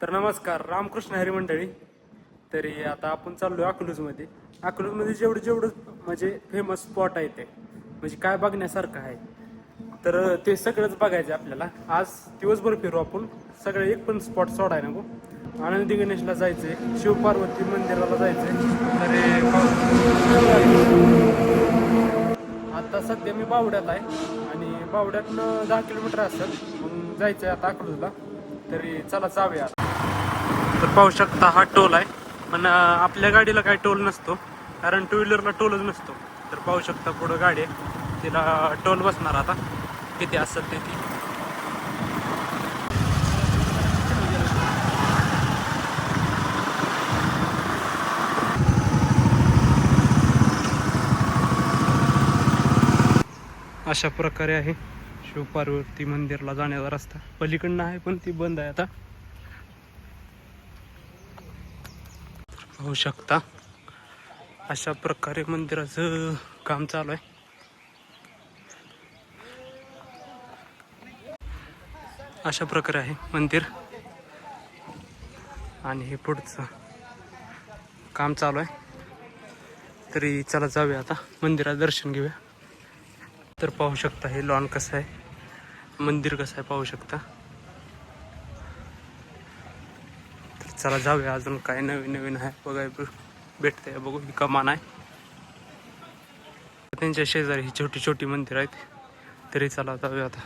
तर नमस्कार रामकृष्ण हरी मंडळी. तरी आता आपण चाललोय अकलूजमध्ये. अकलूजमध्ये जेवढं जेवढं म्हणजे फेमस स्पॉट आहे ते म्हणजे काय बघण्यासारखं आहे तर ते सगळंच बघायचं आहे आपल्याला. आज दिवसभर फिरू आपण. सगळे एक पण स्पॉट सोडाय नको. आनंदी गणेशला जायचंय शिवपार्वती मंदिराला जायचंय. तरी आता सध्या मी बावड्यात आहे आणि बावड्यातनं दहा किलोमीटर असेल मग जायचंय आता अकलूजला. तरी चला जाऊया. आता तर पाहू शकता हा टोल आहे. पण आपल्या गाडीला काही टोल नसतो. कारण टू व्हीलरला टोलच नसतो. तर पाहू शकता पुढं गाडी आहे. तिला टोल बसणार आता. किती असेल ते ती. अशा प्रकारे आहे शिवपार्वती मंदिरला जाण्याचा रस्ता. पलीकडनं आहे पण ती बंद आहे आता. पाहू शकता. अशा प्रकारे मंदिराचं काम चालू आहे. अशा प्रकारे आहे मंदिर. आणि हे पुढचं काम चालू आहे. तरी चला जाऊया आता. मंदिरात दर्शन घेऊया. तर पाहू शकता हे लॉन कसं आहे. मंदिर कसं आहे पाहू शकता. चला जाऊया अजून काय नवीन नवीन आहे बघाय भेटतंय बघू ही कमान आहे. त्यांच्या शेजारी ही छोटी छोटी मंदिर आहेत तरी चला जाऊया आता.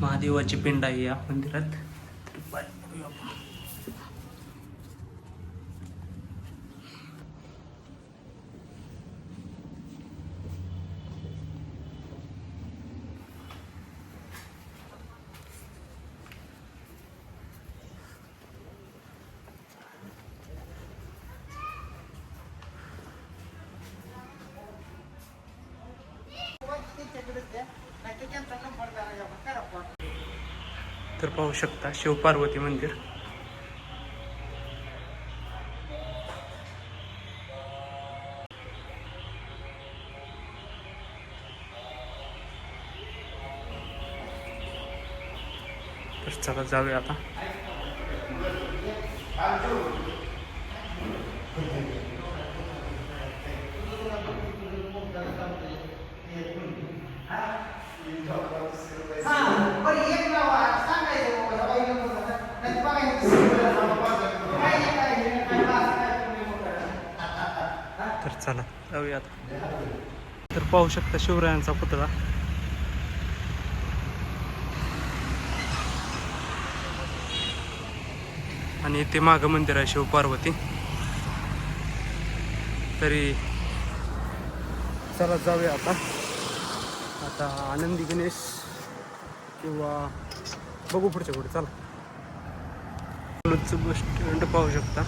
महादेवाची पिंड आहे या मंदिरात. तर पाहू शकता शिवपार्वती मंदिर. तर चला जाऊया आता. चला. जाऊया आता तर पाहू शकता शिवरायांचा पुतळा. आणि इथे मागं मंदिर आहे शिवपार्वती. तरी चला जाऊया आता. आता आनंदी गणेश किंवा बघू पुढच्या पुढे. चला. बस स्टँड पाहू शकता.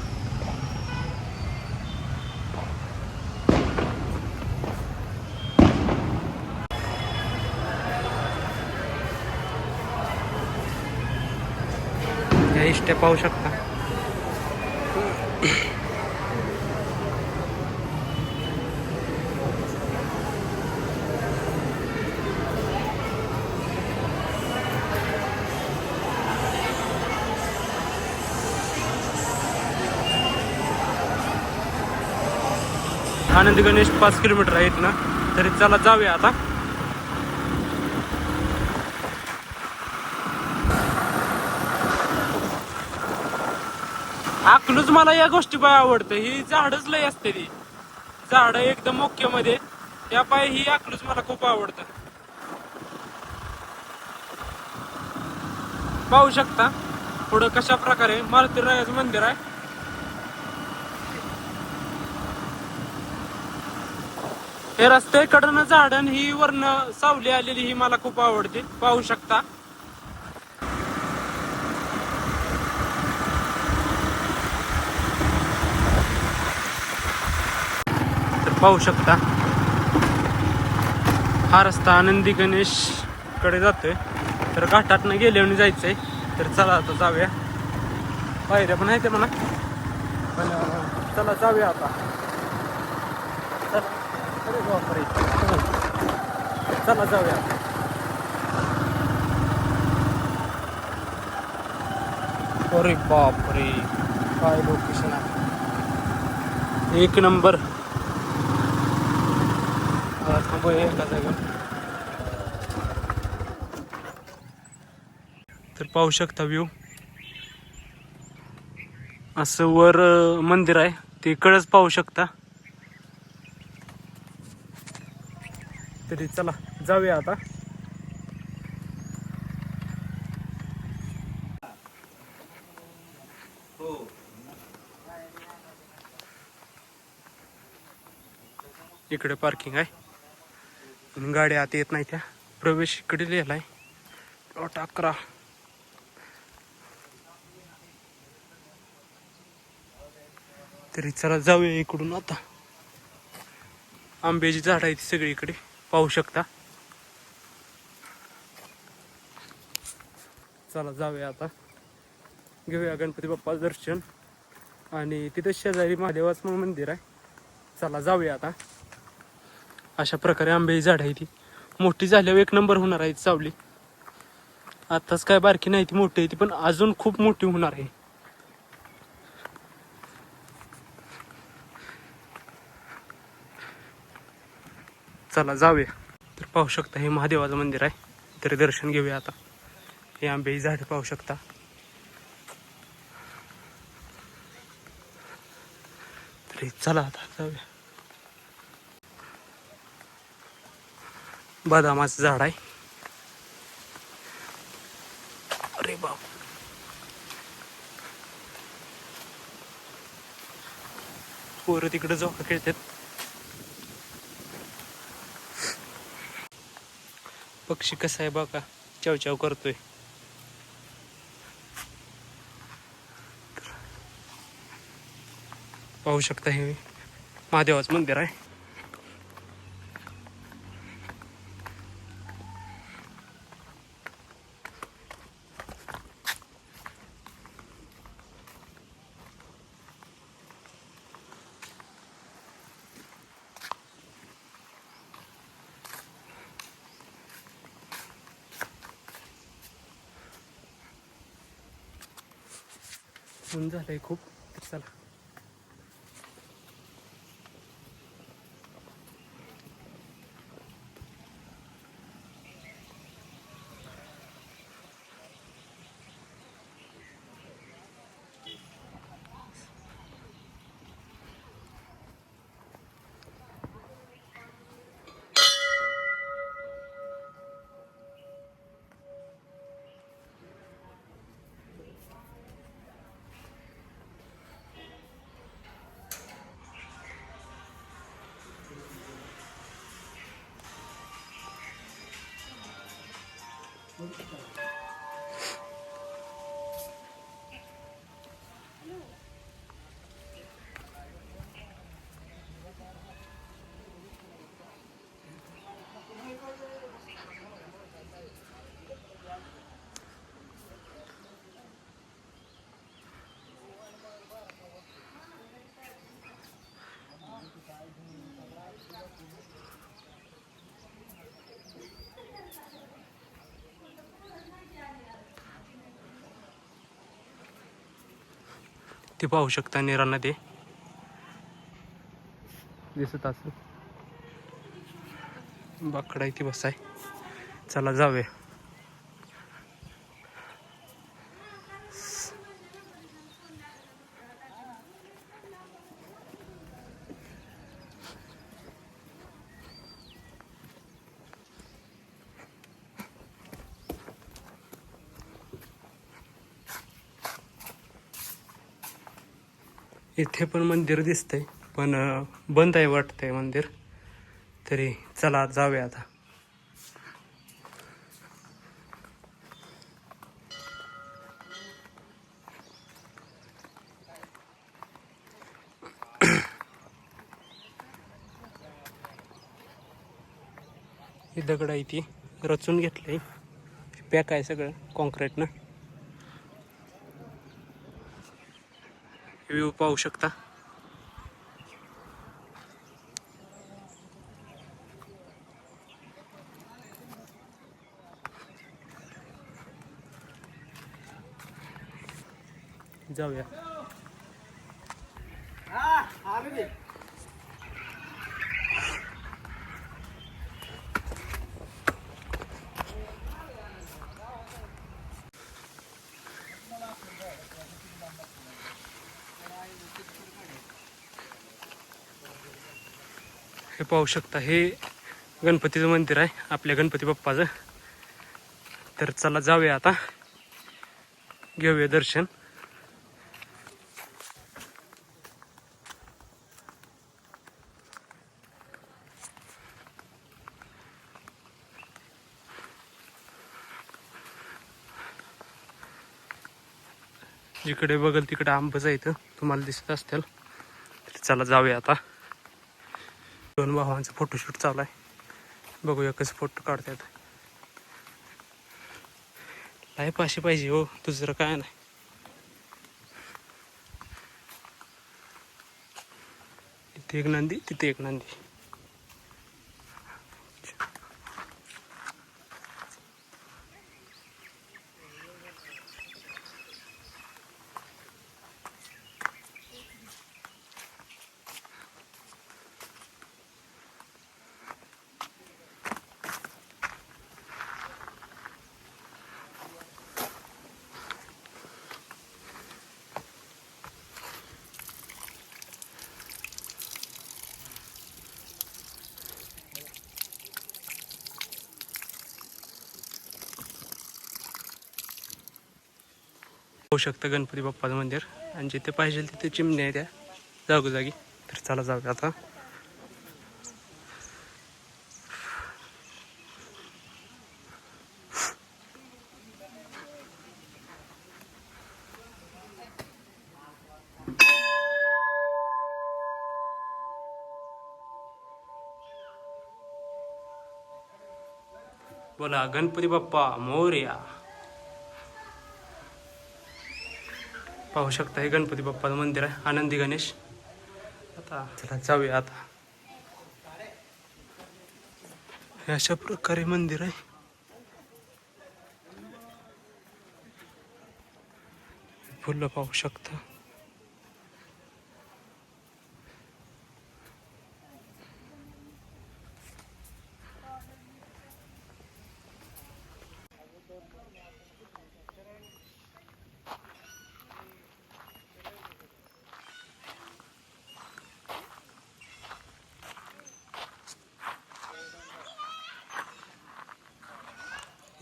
या पाहू शकता. आनंद गणेश पाच किलोमीटर आहेत ना तरी चला जाऊया आता. मला या गोष्टी पाय आवडतं. ही झाडच लय असते ती. झाड एकदम मोक्यामध्ये त्या पाय ही आकडूच मला खूप आवडतं. पाहू शकता पुढं कशा प्रकारे मारुतीरायाचं मंदिर आहे. हे रस्त्याकडनं झाडण ही वर्ण सावली आलेली ही मला खूप आवडते. पाहू शकता. पाहू शकता. हा रस्ता आनंदी गणेशकडे जातोय. तर घाटातनं गेल्यावर जायचंय. तर चला आता जाऊया. पायऱ्या पण आहे ते म्हणा. पण चला जाऊया आता. बापरे. चला जाऊया. अरे बापरे. काय लोकेशन आहे? एक नंबर आता थांबूया एका जागेवर तर पाहू शकता व्ह्यू असं वर मंदिर आहे. ते इकडंच पाहू शकता. तरी चला जाऊया आता. इकडे पार्किंग आहे. आणि गाड्या आत येत नाही त्या. प्रवेश इकडे लिहिलाय. प्लॉट अकरा. तरी चला जाऊया इकडून आता. आंब्याची झाड सगळी सगळीकडे. पाहू शकता. चला जाऊया आता. घेऊया गणपती बाप्पा दर्शन. आणि तिथं शेजारी महादेवाचं मंदिर आहे. चला जाऊया आता. अशा प्रकारे आंब्याची झाड आहे ती. मोठी झाल्यावर एक नंबर होणार आहे सावली. आत्ताच काय बारकी नाही ती मोठी आहे ती पण अजून खूप मोठी होणार आहे. चला जाऊया. तर पाहू शकता हे महादेवाचं मंदिर आहे. तरी दर्शन घेऊया आता. हे आंबेही झाड पाहू शकता. तरी चला आता जाऊया. बदामाचं झाड आहे. अरे बाप. पोरं तिकडे जाऊ खेळतात. पक्षी कसा आहे बघा. चाव चाव करतोय. पाहू शकता हे. महादेवाचं मंदिर आहे. ऊन झालंय खूप. तर चला ते पाहू शकता निरा नदी दिसत असेल. बाकडा इथे बसाय. चला जाऊया. इथे पण मंदिर दिसतंय पण बंद आहे वाटतंय मंदिर. तरी चला जाऊया आता. ही दगड आहे ती रचून घेतलंय. पॅक आहे सगळं कॉन्क्रीटनं व्ह्यू पाहू शकता. जाऊया. आम्ही हे पाहू शकता हे गणपतीचं मंदिर आहे आपल्या गणपती बाप्पाचं. तर चला जाऊया आता. घेऊया दर्शन. जिकडे बघल तिकडे आंबच आहे इथं तुम्हाला दिसत असतील. तर चला जाऊया आता. दोन भावांचा फोटोशूट चालू आहे. बघूया कसं फोटो काढतात. लाईफ अशी पाहिजे हो दुसरं काय नाही. इथे एक नंदी तिथे एक नंदी. होऊ शकतं गणपती बाप्पाचं मंदिर. आणि जिथे पाहिजे तिथे चिमण्या आहे त्या. जागोजागी. तर चला जाऊया आता. बोला गणपती बाप्पा मोर्या. पाहू शकता हे गणपती बाप्पाचं मंदिर आहे. आनंदी गणेश. आता चला जाऊया आता. हे अशा प्रकारे मंदिर आहे. फुलं पाहू शकता.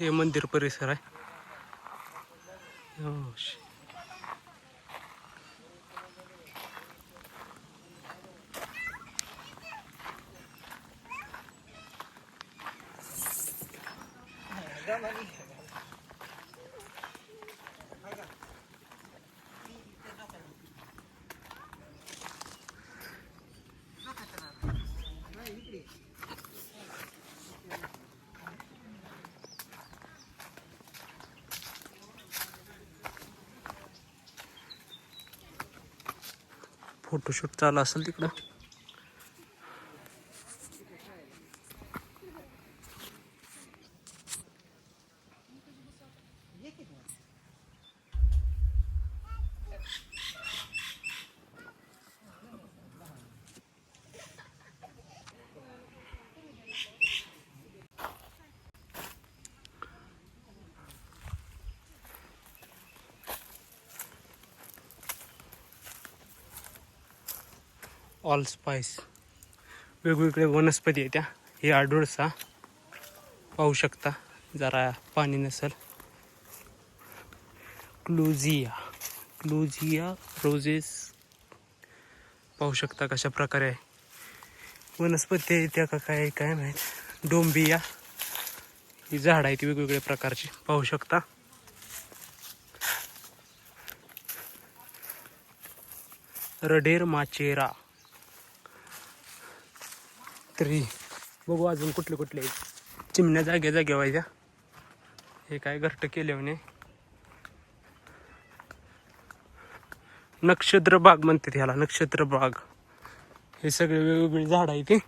हे मंदिर परिसर आहे. फोटोशूट चालू असेल तिकडं. ऑल स्पाइस वेगवेगळे वनस्पती आहेत त्या. हे आडुळसा पाहू शकता. जरा पाणी नसेल. क्लुझिया क्लुझिया रोजेस पाहू शकता कशा प्रकारे आहे. वनस्पती आहे त्या का काय आहे काय माहीत. डोंबिया. ही झाड आहेत वेगवेगळ्या प्रकारची. पाहू शकता. रडेर माचेरा. तरी बघू अजून कुठले कुठले चिमण्या जागे जागे व्हायच्या. हे काय घट्ट केले म्हणे. नक्षत्र बाग म्हणतात ह्याला नक्षत्र बाग. हे सगळे वेगवेगळी झाडं आहे ते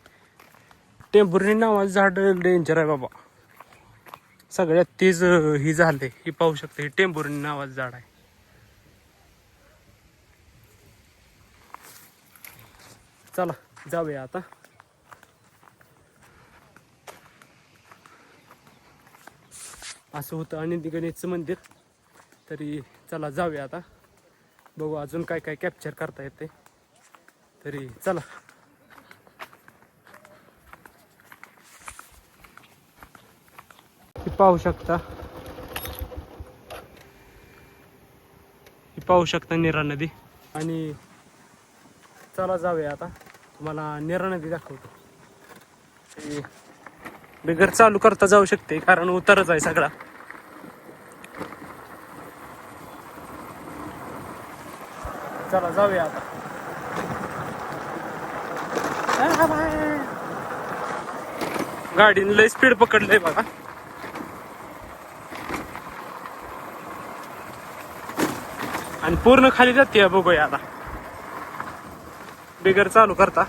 टेम्पोरी नावाचं झाड डेंजर आहे बाबा. सगळ्यात तेच ही झाले हे पाहू शकते हे टेम्पोरी नावाचं झाड आहे. चला जाऊया आता. असं होतं. आणि गणेशचं मंदिर. तरी चला जाऊया आता. बघू अजून काय काय कॅप्चर करता येते तरी चला. ही पाहू शकता. ही पाहू शकता निरा नदी. आणि चला जाऊया आता. तुम्हाला निरा नदी दाखवतो. बिगर चालू करता जाऊ शकते कारण उतरच आहे सगळा. चला जाऊया आता. गाडीने लय स्पीड पकडलंय बघा. आणि पूर्ण खाली जाते बघूया आता. बिगर चालू करता.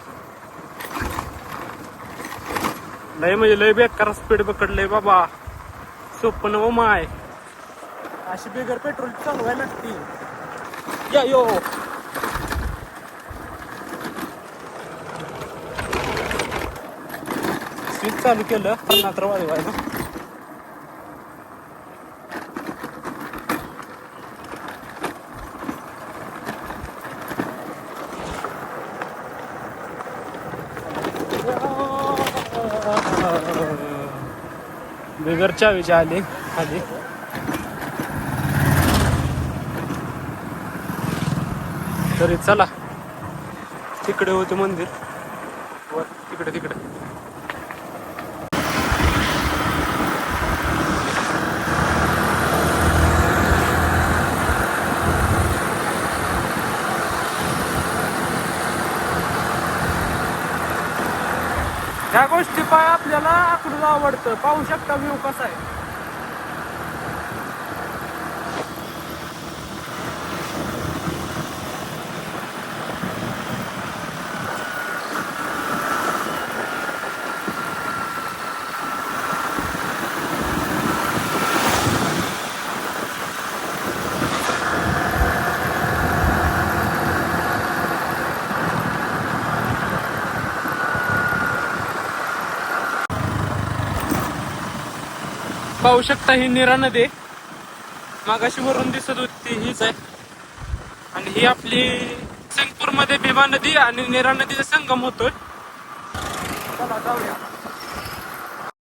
लय म्हणजे लय बेकार स्पीड पकडलंय बाबा. सोपं नव माय. अशी बिगर पेट्रोल चालवायला लागती. या यो. चालू केलं. पन्नास वाजवायला बिगर चावीच्या आली खाली. तरी चला. तिकडे होते मंदिर. वर तिकडे तिकडे. ह्या गोष्टी पाय आपल्याला आकडून आवडतं. पाहू शकता व्ह्यू कसा आहे. पाहू शकता ही निरा नदी मागाशी वरून दिसत होती हीच आहे. आणि ही आपली सिंगपूरमध्ये भीमा नदी आणि निरा नदीचा संगम होतोय चला जाऊया.